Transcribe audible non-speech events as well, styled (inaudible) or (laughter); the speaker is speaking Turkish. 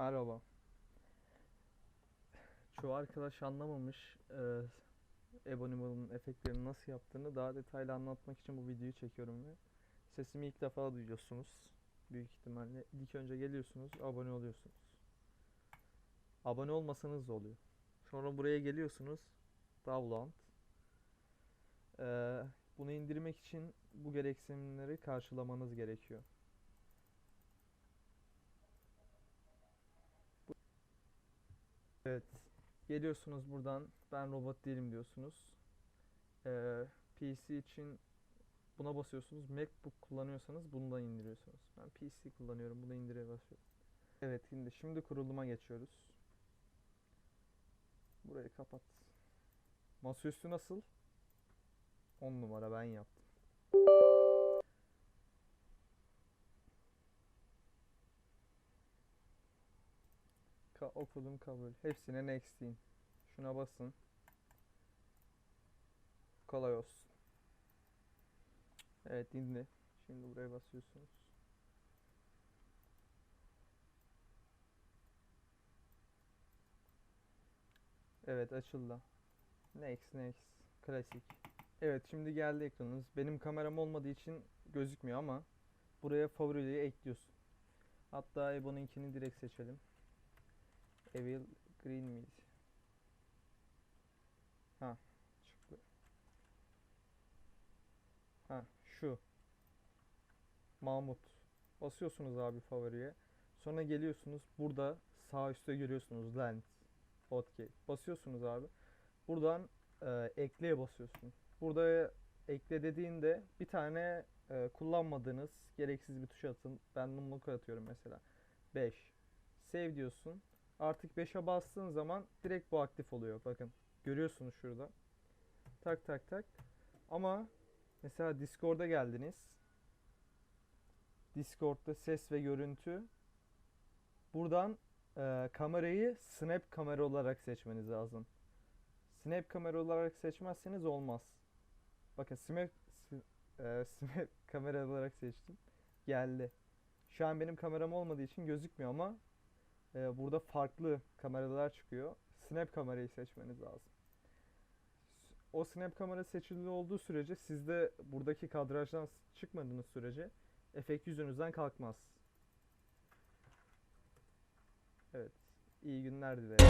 Merhaba. Çoğu arkadaş anlamamış e, Ebonimal'ın efektlerini nasıl yaptığını daha detaylı anlatmak için bu videoyu çekiyorum ve sesimi ilk defa duyuyorsunuz. Büyük ihtimalle ilk önce geliyorsunuz, abone oluyorsunuz. Abone olmasanız da oluyor. Sonra buraya geliyorsunuz, download. E, bunu indirmek için bu gereksinimleri karşılamanız gerekiyor. Evet. Geliyorsunuz buradan ben robot değilim diyorsunuz. Ee, PC için buna basıyorsunuz. MacBook kullanıyorsanız bundan indiriyorsunuz. Ben PC kullanıyorum. Bunu indire basıyorum. Evet şimdi şimdi kuruluma geçiyoruz. Burayı kapat. Masaüstü nasıl? 10 numara ben yaptım. Ka okudum kabul. Hepsine next deyin. Şuna basın. Kolay olsun. Evet indi. Şimdi buraya basıyorsunuz. Evet açıldı. Next next. Klasik. Evet şimdi geldi ekranınız. Benim kameram olmadığı için gözükmüyor ama buraya favorileri ekliyorsun. Hatta Ebo'nunkini direkt seçelim. Evil Green miydi? Ha çıktı. Ha şu. Mahmut. Basıyorsunuz abi favoriye. Sonra geliyorsunuz burada sağ üstte görüyorsunuz lens. Hotkey. Basıyorsunuz abi. Buradan e, ekleye basıyorsun. Burada ekle dediğinde bir tane e, kullanmadığınız gereksiz bir tuş atın. Ben numluk atıyorum mesela. 5. Save diyorsun. Artık 5'e bastığın zaman direkt bu aktif oluyor. Bakın görüyorsunuz şurada. Tak tak tak. Ama mesela Discord'a geldiniz. Discord'da ses ve görüntü. Buradan e, kamerayı snap kamera olarak seçmeniz lazım. Snap kamera olarak seçmezseniz olmaz. Bakın snap, e, (laughs) snap kamera olarak seçtim. Geldi. Şu an benim kameram olmadığı için gözükmüyor ama ee, burada farklı kameralar çıkıyor. Snap kamerayı seçmeniz lazım. O snap kamera seçili olduğu sürece sizde buradaki kadrajdan çıkmadığınız sürece efekt yüzünüzden kalkmaz. Evet. İyi günler dilerim.